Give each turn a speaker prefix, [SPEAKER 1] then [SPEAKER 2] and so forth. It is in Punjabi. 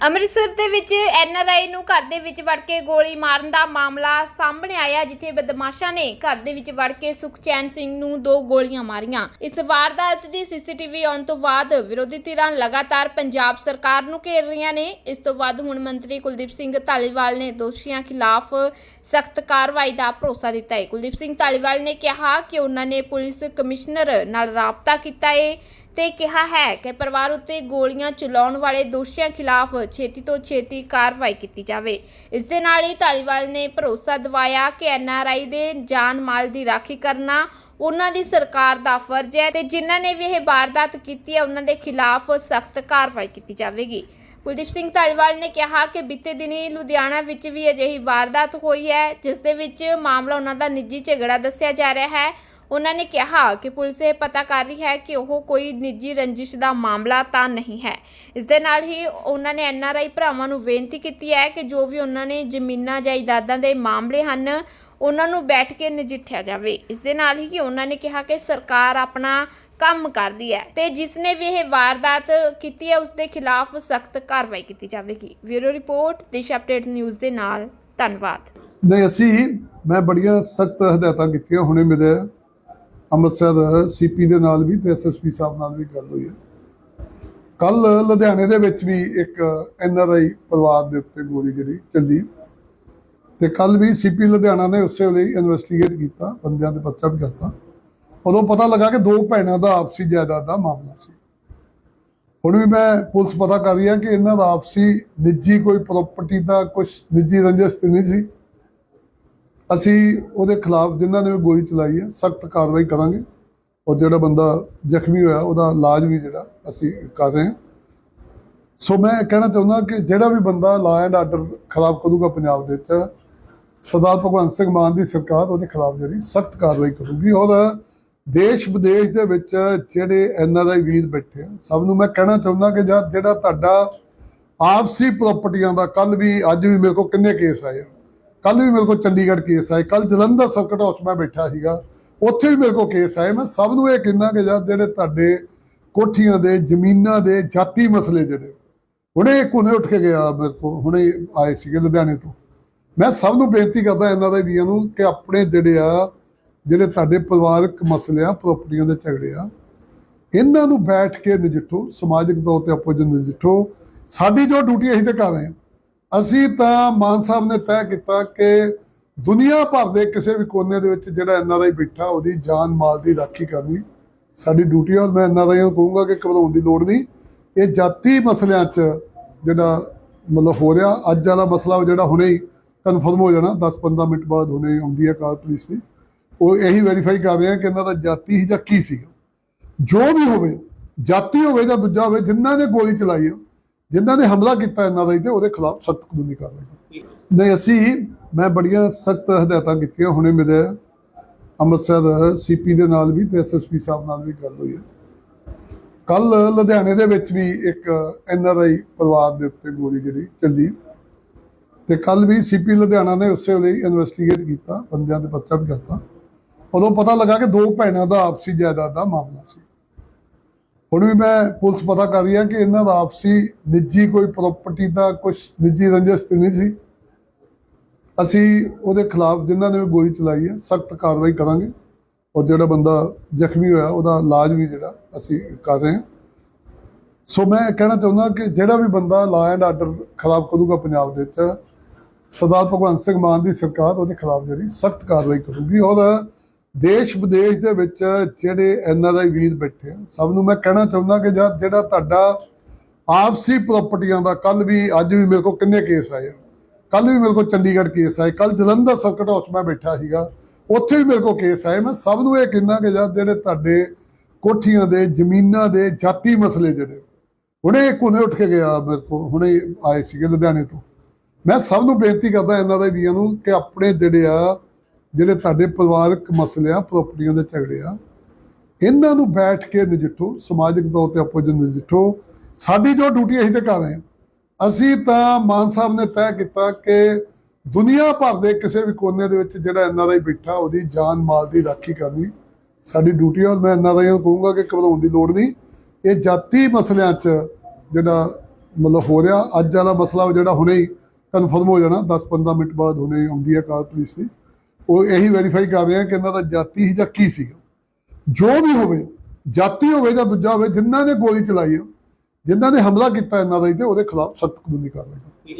[SPEAKER 1] ਅੰਮ੍ਰਿਤਸਰ ਦੇ ਵਿੱਚ ਐਨਆਰਆਈ ਨੂੰ ਘਰ ਦੇ ਵਿੱਚ ਵੜ ਕੇ ਗੋਲੀ ਮਾਰਨ ਦਾ ਮਾਮਲਾ ਸਾਹਮਣੇ ਆਇਆ, ਜਿੱਥੇ ਬਦਮਾਸ਼ਾਂ ਨੇ ਘਰ ਦੇ ਵਿੱਚ ਵੜ ਕੇ ਸੁਖਚੈਨ ਸਿੰਘ ਨੂੰ ਦੋ ਗੋਲੀਆਂ ਮਾਰੀਆਂ। ਇਸ ਵਾਰਦਾਤ ਦੀ ਸੀਸੀਟੀਵੀ ਆਉਣ ਤੋਂ ਬਾਅਦ ਵਿਰੋਧੀ ਧਿਰਾਂ ਲਗਾਤਾਰ ਪੰਜਾਬ ਸਰਕਾਰ ਨੂੰ ਘੇਰ ਰਹੀਆਂ ਨੇ। ਇਸ ਤੋਂ ਬਾਅਦ ਹੁਣ ਮੰਤਰੀ ਕੁਲਦੀਪ ਸਿੰਘ ਧਾਲੀਵਾਲ ਨੇ ਦੋਸ਼ੀਆਂ ਖਿਲਾਫ ਸਖਤ ਕਾਰਵਾਈ ਦਾ ਭਰੋਸਾ ਦਿੱਤਾ ਹੈ। ਕੁਲਦੀਪ ਸਿੰਘ ਧਾਲੀਵਾਲ ਨੇ ਕਿਹਾ ਕਿ ਉਹਨਾਂ ਨੇ ਪੁਲਿਸ ਕਮਿਸ਼ਨਰ ਨਾਲ ਰਾਬਤਾ ਕੀਤਾ ਹੈ। ਤੇ ਕਿਹਾ ਹੈ ਕਿ ਪਰਿਵਾਰ ਉੱਤੇ ਗੋਲੀਆਂ ਚਲਾਉਣ ਵਾਲੇ ਦੋਸ਼ੀਆਂ ਖਿਲਾਫ ਛੇਤੀ ਤੋਂ ਛੇਤੀ ਕਾਰਵਾਈ ਕੀਤੀ ਜਾਵੇ। ਇਸ ਦੇ ਨਾਲ ਹੀ ਧਾਲੀਵਾਲ ਨੇ ਭਰੋਸਾ ਦਿਵਾਇਆ ਕਿ ਐਨਆਰਆਈ ਦੇ ਜਾਨ ਮਾਲ ਦੀ ਰਾਖੀ ਕਰਨਾ ਉਹਨਾਂ ਦੀ ਸਰਕਾਰ ਦਾ ਫਰਜ਼ ਹੈ ਤੇ ਜਿਨ੍ਹਾਂ ਨੇ ਵੀ ਇਹ ਵਾਰਦਾਤ ਕੀਤੀ ਹੈ, ਉਹਨਾਂ ਦੇ ਖਿਲਾਫ ਸਖਤ ਕਾਰਵਾਈ ਕੀਤੀ ਜਾਵੇਗੀ। ਕੁਲਦੀਪ ਸਿੰਘ ਧਾਲੀਵਾਲ ਨੇ ਕਿਹਾ ਕਿ ਬੀਤੇ ਦਿਨੀ ਲੁਧਿਆਣਾ ਵਿੱਚ ਵੀ ਅਜਿਹੀ ਵਾਰਦਾਤ ਹੋਈ ਹੈ, ਜਿਸ ਦੇ ਵਿੱਚ ਮਾਮਲਾ ਉਹਨਾਂ ਦਾ ਨਿੱਜੀ ਝਗੜਾ ਦੱਸਿਆ ਜਾ ਰਿਹਾ ਹੈ। ਉਹਨਾਂ ਨੇ ਕਿਹਾ ਕਿ ਪੁਲਿਸ ਇਹ ਪਤਾ ਕਰ ਰਹੀ ਹੈ ਕਿ ਉਹ ਕੋਈ ਨਿੱਜੀ ਰੰਜਿਸ਼ ਦਾ ਮਾਮਲਾ ਤਾਂ ਨਹੀਂ ਹੈ। ਇਸ ਦੇ ਨਾਲ ਹੀ ਉਹਨਾਂ ਨੇ ਐਨਆਰਆਈ ਭਰਾਵਾਂ ਨੂੰ ਬੇਨਤੀ ਕੀਤੀ ਹੈ ਕਿ ਜੋ ਵੀ ਉਹਨਾਂ ਨੇ ਜ਼ਮੀਨਾਂ ਜਾਇਦਾਦਾਂ ਦੇ ਮਾਮਲੇ ਹਨ, ਉਹਨਾਂ ਨੂੰ ਬੈਠ ਕੇ ਨਜਿੱਠਿਆ ਜਾਵੇ। ਇਸ ਦੇ ਨਾਲ ਹੀ ਕਿ ਉਹਨਾਂ ਨੇ ਕਿਹਾ ਕਿ ਸਰਕਾਰ ਆਪਣਾ ਕੰਮ ਕਰਦੀ ਹੈ ਤੇ ਜਿਸ ਨੇ ਵੀ ਇਹ ਵਾਰਦਾਤ ਕੀਤੀ ਹੈ, ਉਸ ਦੇ ਖਿਲਾਫ ਸਖਤ ਕਾਰਵਾਈ ਕੀਤੀ ਜਾਵੇਗੀ। ਬਿਊਰੋ ਰਿਪੋਰਟ, ਦਿਸ਼ ਅਪਡੇਟ ਨਿਊਜ਼ ਦੇ ਨਾਲ। ਧੰਨਵਾਦ।
[SPEAKER 2] ਨਹੀਂ, ਅਸੀਂ, ਮੈਂ ਬੜੀਆਂ ਸਖਤ ਹਦਾਇਤਾਂ ਕੀਤੀਆਂ, ਹੁਣੇ ਮੇਰੇ ਅੰਮ੍ਰਿਤਸਰ ਸੀਪੀ ਦੇ ਨਾਲ ਵੀ ਤੇ ਐਸਐਸਪੀ ਸਾਹਿਬ ਨਾਲ ਵੀ ਗੱਲ ਹੋਈ ਹੈ। ਕੱਲ ਲੁਧਿਆਣੇ ਦੇ ਵਿੱਚ ਵੀ ਇੱਕ ਐਨਆਰਆਈ ਪਰਿਵਾਰ ਦੇ ਉੱਤੇ ਗੋਲੀ ਜਿਹੜੀ ਚੱਲੀ। ਤੇ ਕੱਲ ਵੀ ਸੀਪੀ ਲੁਧਿਆਣਾ ਨੇ ਉਸੇ ਲਈ ਇਨਵੈਸਟੀਗੇਟ ਕੀਤਾ, ਬੰਦਿਆਂ ਦੇ ਪਰਚਾ ਵੀ ਕਰਤਾ। ਉਦੋਂ ਪਤਾ ਲੱਗਾ ਕਿ ਦੋ ਭੈਣਾਂ ਦਾ ਆਪਸੀ ਜਾਇਦਾਦ ਦਾ ਮਾਮਲਾ ਸੀ। ਹੁਣ ਵੀ ਮੈਂ ਪੁਲਿਸ ਪਤਾ ਕਰ ਰਹੀ ਹੈ ਕਿ ਇਹਨਾਂ ਦਾ ਆਪਸੀ ਨਿੱਜੀ ਕੋਈ ਪ੍ਰਾਪਰਟੀ ਦਾ ਕੁਝ ਨਿੱਜੀ ਰੰਜਿਸ਼ ਤੇ ਨਹੀਂ ਸੀ। ਅਸੀਂ ਉਹਦੇ ਖਿਲਾਫ ਜਿਨ੍ਹਾਂ ਨੇ ਵੀ ਗੋਲੀ ਚਲਾਈ ਹੈ, ਸਖਤ ਕਾਰਵਾਈ ਕਰਾਂਗੇ। ਔਰ ਜਿਹੜਾ ਬੰਦਾ ਜ਼ਖਮੀ ਹੋਇਆ, ਉਹਦਾ ਇਲਾਜ ਵੀ ਜਿਹੜਾ ਅਸੀਂ ਕਰ ਰਹੇ ਹਾਂ। ਸੋ ਮੈਂ ਕਹਿਣਾ ਚਾਹੁੰਦਾ ਕਿ ਜਿਹੜਾ ਵੀ ਬੰਦਾ ਲਾ ਐਂਡ ਆਰਡਰ ਖਰਾਬ ਕਰੂਗਾ ਪੰਜਾਬ ਦੇ ਵਿੱਚ, ਸਰਦਾਰ ਭਗਵੰਤ ਸਿੰਘ ਮਾਨ ਦੀ ਸਰਕਾਰ ਉਹਦੇ ਖਿਲਾਫ ਜਿਹੜੀ ਸਖਤ ਕਾਰਵਾਈ ਕਰੂਗੀ। ਔਰ ਦੇਸ਼ ਵਿਦੇਸ਼ ਦੇ ਵਿੱਚ ਜਿਹੜੇ ਐਨਆਰਆਈ ਵੀਰ ਬੈਠੇ ਆ, ਸਭ ਨੂੰ ਮੈਂ ਕਹਿਣਾ ਚਾਹੁੰਦਾ ਕਿ ਜਦ ਜਿਹੜਾ ਤੁਹਾਡਾ ਆਪਸੀ ਪ੍ਰਾਪਰਟੀਆਂ ਦਾ ਕੱਲ ਵੀ ਅੱਜ ਵੀ ਮੇਰੇ ਕੋਲ ਕਿੰਨੇ ਕੇਸ ਆਏ ਆ। ਕੱਲ ਵੀ ਮੇਰੇ ਕੋਲ ਚੰਡੀਗੜ੍ਹ ਕੇਸ ਆਏ ਕੱਲ ਜਲੰਧਰ ਸਰਕਟ ਹਾਊਸ ਮੈਂ ਬੈਠਾ ਸੀਗਾ, ਉੱਥੇ ਵੀ ਮੇਰੇ ਕੋਲ ਕੇਸ ਆਏ। ਮੈਂ ਸਭ ਨੂੰ ਇਹ ਕਹਿੰਦਾ ਕਿ ਜਦ ਜਿਹੜੇ ਤੁਹਾਡੇ ਕੋਠੀਆਂ ਦੇ, ਜ਼ਮੀਨਾਂ ਦੇ ਜਾਤੀ ਮਸਲੇ ਜਿਹੜੇ, ਹੁਣੇ ਇੱਕ ਉੱਠ ਕੇ ਗਿਆ ਮੇਰੇ ਕੋਲ, ਹੁਣੇ ਆਏ ਸੀਗੇ ਲੁਧਿਆਣੇ ਤੋਂ। ਮੈਂ ਸਭ ਨੂੰ ਬੇਨਤੀ ਕਰਦਾ ਇਹਨਾਂ ਦੇ ਵੀਆਂ ਨੂੰ ਕਿ ਆਪਣੇ ਜਿਹੜੇ ਆ, ਜਿਹੜੇ ਤੁਹਾਡੇ ਪਰਿਵਾਰਕ ਮਸਲੇ ਆ ਪ੍ਰਾਪਰਟੀਆਂ ਦੇ ਝਗੜੇ ਆ, ਇਹਨਾਂ ਨੂੰ ਬੈਠ ਕੇ ਨਜਿੱਠੋ, ਸਮਾਜਿਕ ਤੌਰ ਤੇ ਆਪੋ ਜੀ ਨਜਿੱਠੋ। ਸਾਡੀ ਜੋ ਡਿਊਟੀ ਅਸੀਂ ਤੇ ਕਰ ਰਹੇ ਹਾਂ। ਅਸੀਂ ਤਾਂ ਮਾਨ ਸਾਹਿਬ ਨੇ ਤੈਅ ਕੀਤਾ ਕਿ ਦੁਨੀਆ ਭਰ ਦੇ ਕਿਸੇ ਵੀ ਕੋਨੇ ਦੇ ਵਿੱਚ ਜਿਹੜਾ ਐਨਆਰਆਈ ਬੈਠਾ, ਉਹਦੀ ਜਾਨ ਮਾਲ ਦੀ ਰਾਖੀ ਕਰਨੀ ਸਾਡੀ ਡਿਊਟੀ ਆ, ਔਰ ਮੈਂ ਐਨਆਰਆਈ ਨੂੰ ਕਹੂੰਗਾ ਕਿ ਘਬਰਾਉਣ ਦੀ ਲੋੜ ਨਹੀਂ। ਇਹ ਜਾਤੀ ਮਸਲਿਆਂ 'ਚ ਜਿਹੜਾ ਮਤਲਬ ਹੋ ਰਿਹਾ, ਅੱਜ ਵਾਲਾ ਮਸਲਾ ਜਿਹੜਾ ਹੁਣੇ ਹੀ ਕਨਫਰਮ ਹੋ ਜਾਣਾ 10-15 ਮਿੰਟ ਬਾਅਦ ਹੁਣੇ ਆਉਂਦੀ ਹੈ ਕਾਰ ਪੁਲਿਸ ਦੀ। ਉਹ ਇਹੀ ਵੈਰੀਫਾਈ ਕਰ ਰਹੇ ਆ ਕਿ ਇਹਨਾਂ ਦਾ ਜਾਤੀ ਹੀ ਜਾਂ ਕੀ ਸੀਗਾ। ਜੋ ਵੀ ਹੋਵੇ, ਜਾਤੀ ਹੋਵੇ ਜਾਂ ਦੂਜਾ ਹੋਵੇ ਜਿਨ੍ਹਾਂ ਨੇ ਗੋਲੀ ਚਲਾਈ ਆ ਜਿਨ੍ਹਾਂ ਨੇ ਹਮਲਾ ਕੀਤਾ ਇਹਨਾਂ ਦਾ ਹੀ ਤੇ ਉਹਦੇ ਖਿਲਾਫ ਸਖਤ ਕਾਨੂੰਨੀ ਕਾਰਵਾਈ ਨਹੀਂ, ਅਸੀਂ, ਮੈਂ ਬੜੀਆਂ ਸਖਤ ਹਦਾਇਤਾਂ ਕੀਤੀਆਂ, ਹੁਣੇ ਮੇਰੇ ਅੰਮ੍ਰਿਤਸਰ ਸੀਪੀ ਦੇ ਨਾਲ ਵੀ ਤੇ ਐਸਐਸਪੀ ਸਾਹਿਬ ਨਾਲ ਵੀ ਗੱਲ ਹੋਈ ਹੈ ਕੱਲ ਲੁਧਿਆਣੇ ਦੇ ਵਿੱਚ ਵੀ ਇੱਕ ਐਨਆਰਆਈ ਪਰਿਵਾਰ ਦੇ ਉੱਤੇ ਗੋਲੀ ਜਿਹੜੀ ਚੱਲੀ। ਤੇ ਕੱਲ ਵੀ ਸੀਪੀ ਲੁਧਿਆਣਾ ਨੇ ਉਸੇ ਵੇਲੇ ਇਨਵੈਸਟੀਗੇਟ ਕੀਤਾ, ਬੰਦਿਆਂ ਦੇ ਪਰਚਾ ਵੀ ਕਰਤਾ। ਉਦੋਂ ਪਤਾ ਲੱਗਾ ਕਿ ਦੋ ਭੈਣਾਂ ਦਾ ਆਪਸੀ ਜਾਇਦਾਦ ਦਾ ਮਾਮਲਾ ਸੀ। ਹੁਣ ਵੀ ਮੈਂ ਪੁਲਿਸ ਪਤਾ ਕਰ ਰਹੀ ਹੈ ਕਿ ਇਹਨਾਂ ਦਾ ਆਪਸੀ ਨਿੱਜੀ ਕੋਈ ਪ੍ਰਾਪਰਟੀ ਦਾ ਕੁਝ ਨਿੱਜੀ ਰੰਜਿਸ਼ ਤੇ ਨਹੀਂ ਸੀ। ਅਸੀਂ ਉਹਦੇ ਖਿਲਾਫ ਜਿਨ੍ਹਾਂ ਨੇ ਵੀ ਗੋਲੀ ਚਲਾਈ ਹੈ, ਸਖਤ ਕਾਰਵਾਈ ਕਰਾਂਗੇ। ਔਰ ਜਿਹੜਾ ਬੰਦਾ ਜ਼ਖਮੀ ਹੋਇਆ, ਉਹਦਾ ਇਲਾਜ ਵੀ ਜਿਹੜਾ ਅਸੀਂ ਕਰ ਰਹੇ ਹਾਂ। ਸੋ ਮੈਂ ਕਹਿਣਾ ਚਾਹੁੰਦਾ ਕਿ ਜਿਹੜਾ ਵੀ ਬੰਦਾ ਲਾ ਐਂਡ ਆਰਡਰ ਖਰਾਬ ਕਰੂਗਾ ਪੰਜਾਬ ਦੇ ਵਿੱਚ, ਸਰਦਾਰ ਭਗਵੰਤ ਸਿੰਘ ਮਾਨ ਦੀ ਸਰਕਾਰ ਉਹਦੇ ਖਿਲਾਫ ਜਿਹੜੀ ਸਖਤ ਕਾਰਵਾਈ ਕਰੂਗੀ। ਔਰ ਦੇਸ਼ ਵਿਦੇਸ਼ ਦੇ ਵਿੱਚ ਜਿਹੜੇ ਐਨਆਰਆਈ ਵੀਰ ਬੈਠੇ ਆ, ਸਭ ਨੂੰ ਮੈਂ ਕਹਿਣਾ ਚਾਹੁੰਦਾ ਕਿ ਜਦ ਜਿਹੜਾ ਤੁਹਾਡਾ ਆਪਸੀ ਪ੍ਰਾਪਰਟੀਆਂ ਦਾ ਕੱਲ ਵੀ, ਅੱਜ ਵੀ ਮੇਰੇ ਕੋਲ ਕਿੰਨੇ ਕੇਸ ਆਏ ਆ? ਕੱਲ ਵੀ ਮੇਰੇ ਕੋਲ ਚੰਡੀਗੜ੍ਹ ਕੇਸ ਆਏ ਕੱਲ ਜਲੰਧਰ ਸਰਕਟ ਹਾਊਸ ਮੈਂ ਬੈਠਾ ਸੀਗਾ, ਉੱਥੇ ਵੀ ਮੇਰੇ ਕੋਲ ਕੇਸ ਆਏ। ਮੈਂ ਸਭ ਨੂੰ ਇਹ ਕਹਿੰਦਾ ਕਿ ਜਦ ਜਿਹੜੇ ਤੁਹਾਡੇ ਕੋਠੀਆਂ ਦੇ, ਜ਼ਮੀਨਾਂ ਦੇ ਜਾਤੀ ਮਸਲੇ ਜਿਹੜੇ, ਹੁਣੇ ਇੱਕ ਹੁਣੇ ਉੱਠ ਕੇ ਗਿਆ ਮੇਰੇ ਕੋਲ, ਹੁਣੇ ਆਏ ਸੀਗੇ ਲੁਧਿਆਣੇ ਤੋਂ। ਮੈਂ ਸਭ ਨੂੰ ਬੇਨਤੀ ਕਰਦਾ ਇਹਨਾਂ ਦੇ ਵੀਆਂ ਨੂੰ ਕਿ ਆਪਣੇ ਜਿਹੜੇ ਆ ਜਿਹੜੇ ਤੁਹਾਡੇ ਪਰਿਵਾਰਕ ਮਸਲੇ ਆ ਪ੍ਰਾਪਰਟੀਆਂ ਦੇ ਝਗੜੇ ਆ, ਇਹਨਾਂ ਨੂੰ ਬੈਠ ਕੇ ਨਜਿੱਠੋ, ਸਮਾਜਿਕ ਤੌਰ ਤੇ ਆਪੋ ਜੀ ਨਜਿੱਠੋ। ਸਾਡੀ ਜੋ ਡਿਊਟੀ ਅਸੀਂ ਤੇ ਕਰ ਰਹੇ ਹਾਂ। ਅਸੀਂ ਤਾਂ ਮਾਨ ਸਾਹਿਬ ਨੇ ਤੈਅ ਕੀਤਾ ਕਿ ਦੁਨੀਆ ਭਰ ਦੇ ਕਿਸੇ ਵੀ ਕੋਨੇ ਦੇ ਵਿੱਚ ਜਿਹੜਾ ਐਨਆਰਆਈ ਬੈਠਾ, ਉਹਦੀ ਜਾਨ, ਮਾਲ ਦੀ ਰਾਖੀ ਕਰਨੀ ਸਾਡੀ ਡਿਊਟੀ ਆ। ਔਰ ਮੈਂ ਐਨਆਰਆਈ ਨੂੰ ਕਹੂੰਗਾ ਕਿ ਘਬਰਾਉਣ ਦੀ ਲੋੜ ਨਹੀਂ। ਇਹ ਜਾਤੀ ਮਸਲਿਆਂ 'ਚ ਜਿਹੜਾ ਮਤਲਬ ਹੋ ਰਿਹਾ, ਅੱਜ ਵਾਲਾ ਮਸਲਾ ਜਿਹੜਾ ਹੁਣੇ ਹੀ ਕਨਫਰਮ ਹੋ ਜਾਣਾ। 10-15 ਮਿੰਟ ਬਾਅਦ ਹੁਣੇ ਆਉਂਦੀ ਹੈ ਕਾਰ ਪੁਲਿਸ ਦੀ। ਉਹ ਇਹੀ ਵੈਰੀਫਾਈ ਕਰ ਰਹੇ ਆ ਕਿ ਇਹਨਾਂ ਦਾ ਜਾਤੀ ਹੀ ਜਾਂ ਕੀ ਸੀਗਾ। ਜੋ ਵੀ ਹੋਵੇ, ਜਾਤੀ ਹੋਵੇ ਜਾਂ ਦੂਜਾ ਹੋਵੇ, ਜਿਨ੍ਹਾਂ ਨੇ ਗੋਲੀ ਚਲਾਈ ਆ, ਜਿਨ੍ਹਾਂ ਨੇ ਹਮਲਾ ਕੀਤਾ ਇਹਨਾਂ ਦਾ ਤੇ ਉਹਦੇ ਖਿਲਾਫ ਸਖਤ ਕਾਨੂੰਨੀ ਕਾਰਵਾਈ